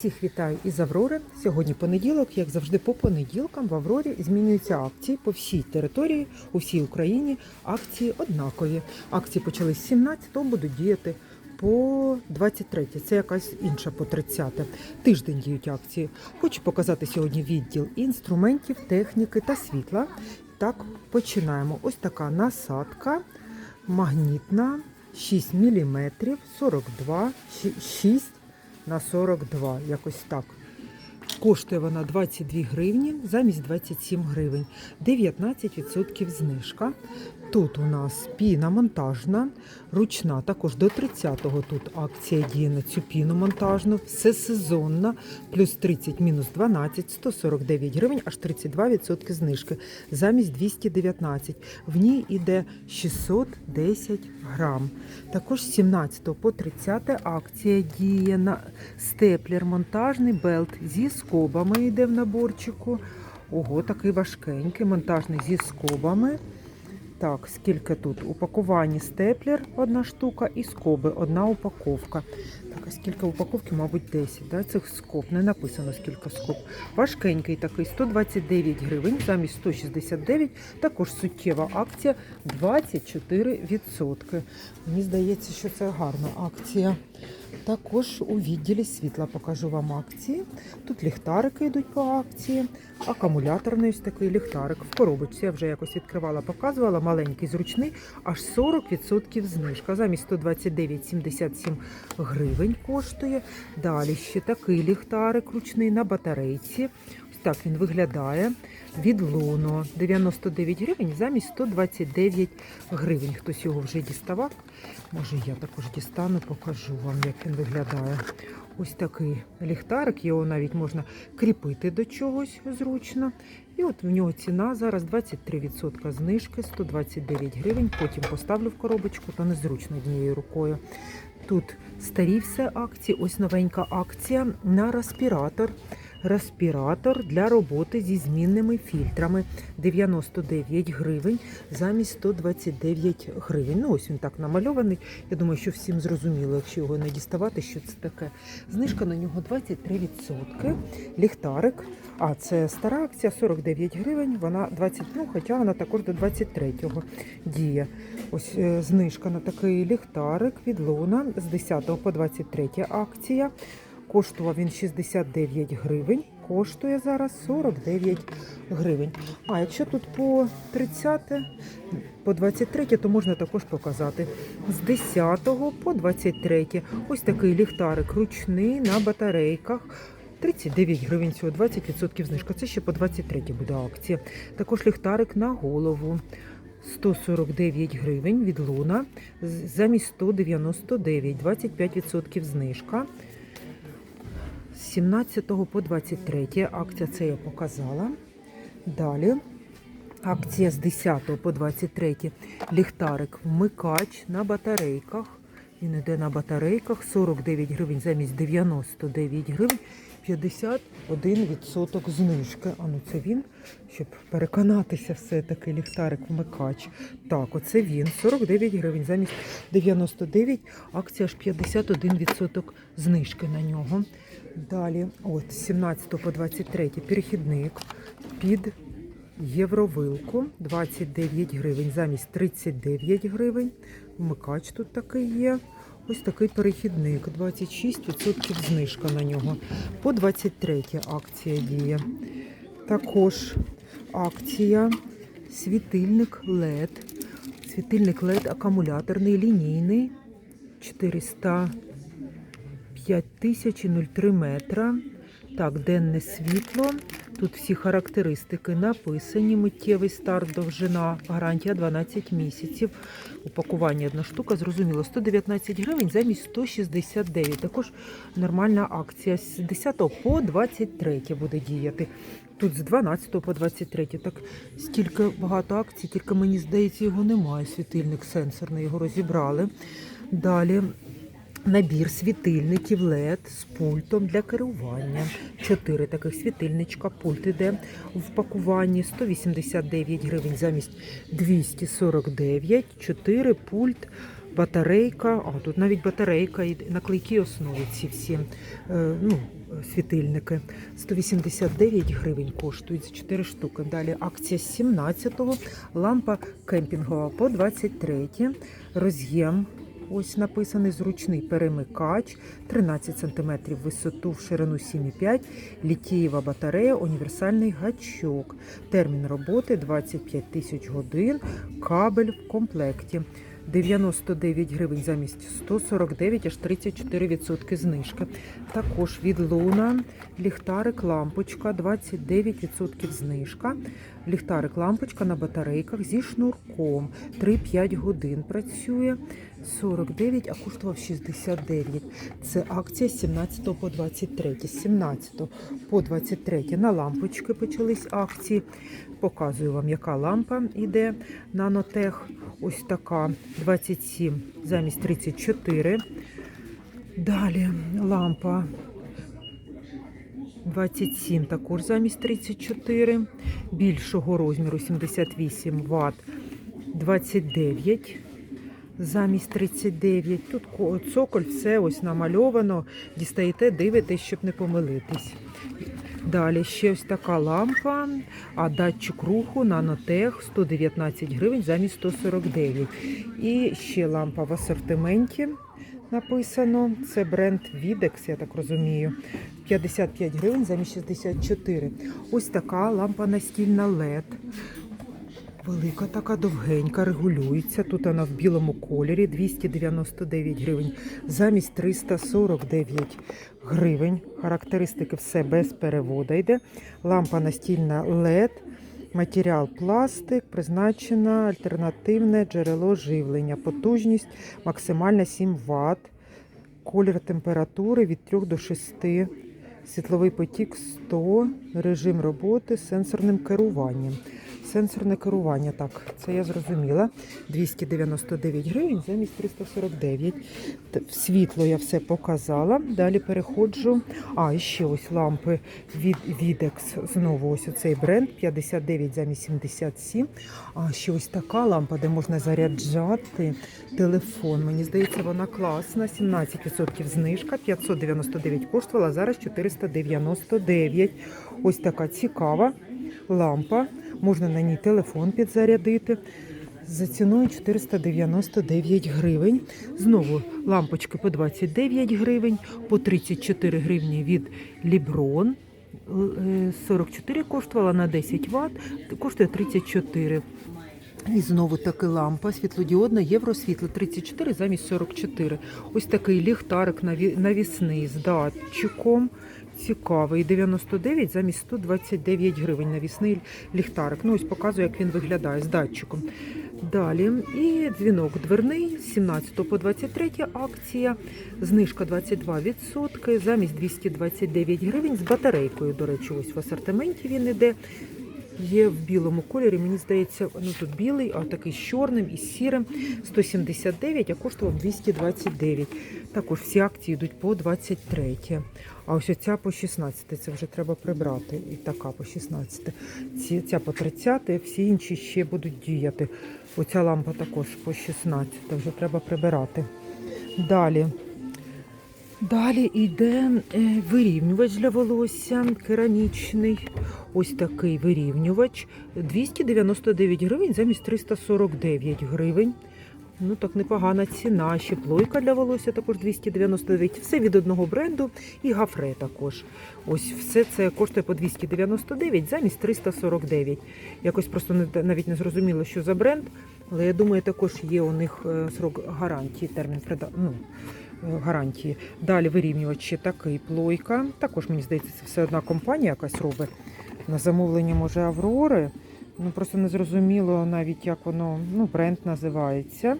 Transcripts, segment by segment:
Всіх вітаю із Аврори. Сьогодні понеділок, як завжди, по понеділкам в Аврорі змінюються акції по всій території, у всій Україні. Акції однакові. Акції почались з 17-го, будуть діяти по 23. Це якась інша по 30. Тиждень діють акції. Хочу показати сьогодні відділ інструментів, техніки та світла. Так, починаємо. Ось така насадка магнітна 6 мм, 42, 6 на 42, якось так. Коштує вона 22 гривні замість 27 гривень. 19% знижка. Тут у нас піна монтажна, ручна, також до 30-го тут акція діє на цю піну монтажну, все сезонна, плюс 30, мінус 12, 149 гривень, аж 32% знижки, замість 219. В ній іде 610 грам. Також з 17 по 30 акція діє на степлер монтажний белт зі скобами йде в наборчику. Ого, такий важкенький, монтажний зі скобами. Так, скільки тут? Упакування степлер одна штука і скоби одна упаковка. Так, а скільки упаковки, мабуть, 10. Да? Цих скоб не написано скільки скоб. Важкенький такий 129 гривень, замість 169. Також суттєва акція 24%. Мені здається, що це гарна акція. Також у відділі світла покажу вам акції. Тут ліхтарики йдуть по акції, акумуляторний ось такий ліхтарик в коробочці. Я вже якось відкривала, показувала. Маленький, зручний, аж 40% знижка. Замість 129,77 гривень коштує. Далі ще такий ліхтарик ручний на батарейці. Так він виглядає. Від Луно 99 гривень замість 129 гривень. Хтось його вже діставав. Може, я також дістану, покажу вам, як він виглядає. Ось такий ліхтарик, його навіть можна кріпити до чогось зручно. І от в нього ціна зараз 23% знижки, 129 гривень. Потім поставлю в коробочку, то незручно однією рукою. Тут старі все акції, ось новенька акція на респіратор. Респіратор для роботи зі змінними фільтрами 99 гривень замість 129 гривень. Ну ось він так намальований. Я думаю, що всім зрозуміло, якщо його не діставати, що це таке. Знижка на нього 23%. Ліхтарик. А це стара акція 49 гривень. Вона 20, ну хоча вона також до 23-го діє. Ось е, знижка на такий ліхтарик від Луна з 10 по 23 акція. Коштував він 69 гривень, коштує зараз 49 гривень. А якщо тут по 30, по 23, то можна також показати. З 10 по 23. Ось такий ліхтарик ручний на батарейках. 39 гривень всього, 20% знижка. Це ще по 23 буде акція. Також ліхтарик на голову. 149 гривень від Луна замість 199, 25% знижка. З 17 по 23 акція це я показала. Далі акція з 10 по 23 ліхтарик вмикач на батарейках. Він іде на батарейках 49 гривень замість 99 гривень. 51% знижки. А ну це він, щоб переконатися, все-таки ліхтарик вмикач. Так, оце він. 49 гривень замість 99, акція ж 51% знижки на нього. Далі, от, з 17 по 23 перехідник під євровилку 29 гривень замість 39 гривень. Вмикач тут такий є. Ось такий перехідник, 26% знижка на нього. По 23 акція діє. Також акція світильник LED. Світильник LED акумуляторний, лінійний 400 5003 метра. Так, денне світло. Тут всі характеристики написані. Миттєвий старт, довжина, гарантія 12 місяців. Упакування одна штука, зрозуміло, 119 гривень замість 169. Також нормальна акція. З 10 по 23 буде діяти. Тут з 12 по 23. Так стільки багато акцій, тільки мені здається, його немає. Світильник сенсорний, його розібрали. Далі Набір світильників LED з пультом для керування. Чотири таких світильничка. Пульт іде в пакуванні 189 гривень замість 249. Чотири пульт, батарейка. А тут навіть батарейка і на клейкій основі ці всі. Е, ну, світильники. 189 гривень коштують за 4 штуки. Далі акція 17-го, лампа кемпінгова по 23, роз'єм. Ось написаний зручний перемикач, 13 см висоту в ширину 7,5, літієва батарея, універсальний гачок. Термін роботи 25 тисяч годин, кабель в комплекті. 99 гривень замість 149, аж 34% знижки. Також від Луна ліхтарик лампочка, 29% знижка. Ліхтарик лампочка на батарейках зі шнурком. 3-5 годин працює. 49, а коштував 69. Це акція з 17 по 23. З 17 по 23 на лампочки почались акції. Показую вам, яка лампа йде. Нанотех. Ось така 27 замість 34. Далі лампа 27 також замість 34. Більшого розміру 78 Вт 29 замість 39. Тут цоколь, все ось намальовано. Дістаєте, дивитесь, щоб не помилитись. Далі ще ось така лампа, а датчик руху нанотех 119 гривень замість 149. І ще лампа в асортименті написано. Це бренд Videx, я так розумію. 55 гривень замість 64. Ось така лампа настільна LED. Велика така довгенька, регулюється. Тут вона в білому кольорі 299 гривень замість 349 гривень. Характеристики все без переводу йде. Лампа настільна LED, матеріал пластик, призначена альтернативне джерело живлення. Потужність максимальна 7 Вт. Колір температури від 3 до 6. Світловий потік 100, режим роботи з сенсорним керуванням. Сенсорне керування, так, це я зрозуміла. 299 гривень замість 349. Світло я все показала. Далі переходжу. А, і ще ось лампи від Videx. Знову ось оцей бренд 59 замість 77. А ще ось така лампа, де можна заряджати телефон. Мені здається, вона класна. 17% знижка, 599 коштувала, зараз 499. Ось така цікава лампа. Можна на ній телефон підзарядити. За ціною 499 гривень. Знову лампочки по 29 гривень, по 34 гривні від. Е, 44 коштувала на 10 Вт, коштує 34. І знову таки лампа світлодіодна євросвітло 34 замість 44. Ось такий ліхтарик наві- навісний з датчиком. Цікавий. 99 замість 129 гривень навісний ліхтарик. Ну ось показую, як він виглядає з датчиком. Далі і дзвінок дверний 17 по 23 акція. Знижка 22%, замість 229 гривень з батарейкою. До речі, ось в асортименті він іде. Є в білому кольорі, мені здається, ну тут білий, а такий з чорним і з сірим. 179, а коштував 229. Також всі акції йдуть по 23. А ось оця по 16, це вже треба прибрати. І така по 16. Ці, ця по 30, всі інші ще будуть діяти. Оця лампа також по 16, вже треба прибирати. Далі. Далі йде е, вирівнювач для волосся керамічний. Ось такий вирівнювач. 299 гривень замість 349 гривень. Ну так непогана ціна. Ще плойка для волосся також 299. Все від одного бренду і гафре також. Ось все це коштує по 299 замість 349. Якось просто навіть не зрозуміло, що за бренд. Але я думаю, також є у них е, срок гарантії, термін ну, гарантії. Далі вирівнювач ще такий плойка. Також мені здається, це все одна компанія якась робить. На замовлення може Аврори. Ну просто не зрозуміло навіть як воно, ну, бренд називається.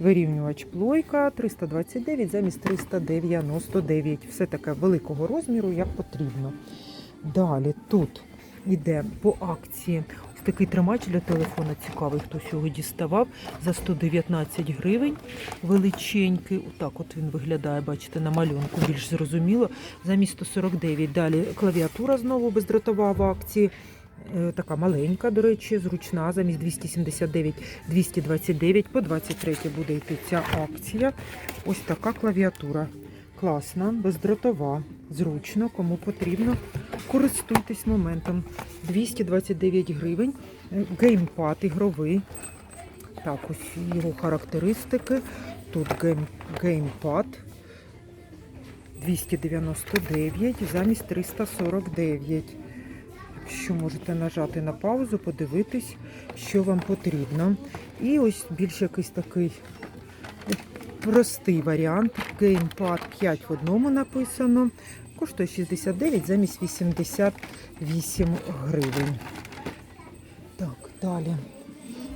Вирівнювач плойка 329 замість 399. Все таке великого розміру, як потрібно. Далі тут іде по акції. Такий тримач для телефона цікавий, хтось його діставав за 119 гривень. Величенький. Отак от він виглядає, бачите, на малюнку більш зрозуміло. Замість 149. Далі клавіатура знову бездротова в акції. Е, Така маленька, до речі, зручна, замість 279, 229, по 23 буде йти ця акція. Ось така клавіатура. Класна, бездротова, зручно, кому потрібно. Користуйтесь моментом. 229 гривень. Геймпад ігровий. Так, ось його характеристики. Тут гейм, геймпад 299 замість 349. Якщо можете нажати на паузу, подивитись, що вам потрібно. І ось більш якийсь такий простий варіант. Геймпад 5 в одному написано. Коштує 69 замість 88 гривень. Так, далі.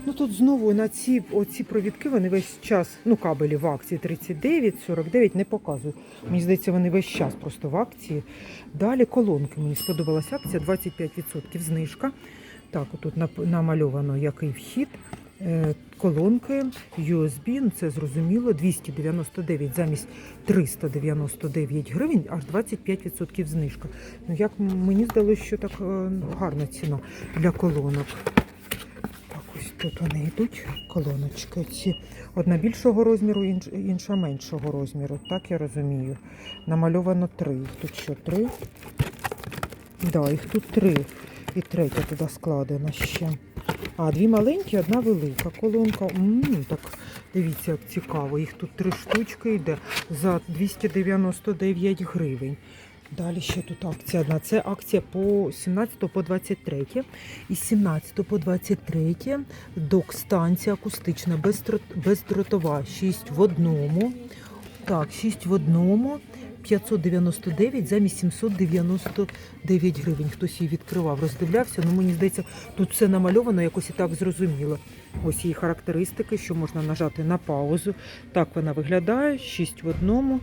Ну тут знову на ці оці провідки вони весь час, ну кабелі в акції 39, 49 не показую. Мені здається, вони весь час просто в акції. Далі колонки. Мені сподобалася акція 25% знижка. Так, отут намальовано який вхід. Колонки USB, ну це зрозуміло, 299 замість 399 гривень, аж 25% знижка. Ну як мені здалося, що так е, гарна ціна для колонок. Так, ось тут вони йдуть, колоночки ці. Одна більшого розміру, інша меншого розміру. Так я розумію. Намальовано три. Тут що, три? Да, їх тут три. І третя туди складена ще. А, дві маленькі, одна велика колонка. м так, дивіться, як цікаво. Їх тут три штучки йде за 299 гривень. Далі ще тут акція одна. Це акція по 17 по 23. Із 17 по 23 док-станція акустична, бездротова, 6 в одному. Так, 6 в одному. 599 замість 799 гривень. Хтось її відкривав, роздивлявся. Ну мені здається, тут все намальовано якось і так зрозуміло. Ось її характеристики, що можна нажати на паузу. Так вона виглядає. 6 в одному.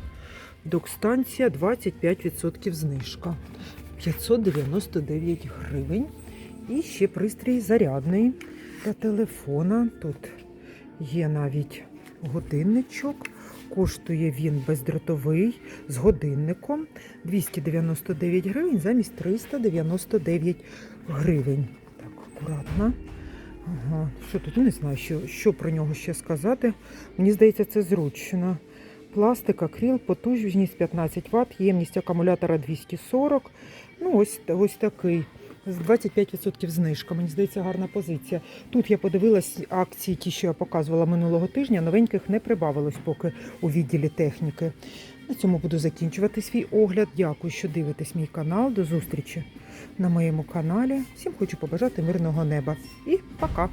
Док-станція 25% знижка. 599 гривень. І ще пристрій зарядний для телефона. Тут є навіть годинничок. Коштує він бездротовий з годинником 299 гривень замість 399 гривень. Так, акуратно. Ага. Що тут? Не знаю, що, що про нього ще сказати. Мені здається, це зручно. Пластик, акрил, потужність 15 Вт, ємність акумулятора 240. Ну, ось, ось такий. З 25% знижка. Мені здається, гарна позиція. Тут я подивилась акції, ті, що я показувала минулого тижня. Новеньких не прибавилось поки у відділі техніки. На цьому буду закінчувати свій огляд. Дякую, що дивитесь мій канал. До зустрічі на моєму каналі. Всім хочу побажати мирного неба. І пока!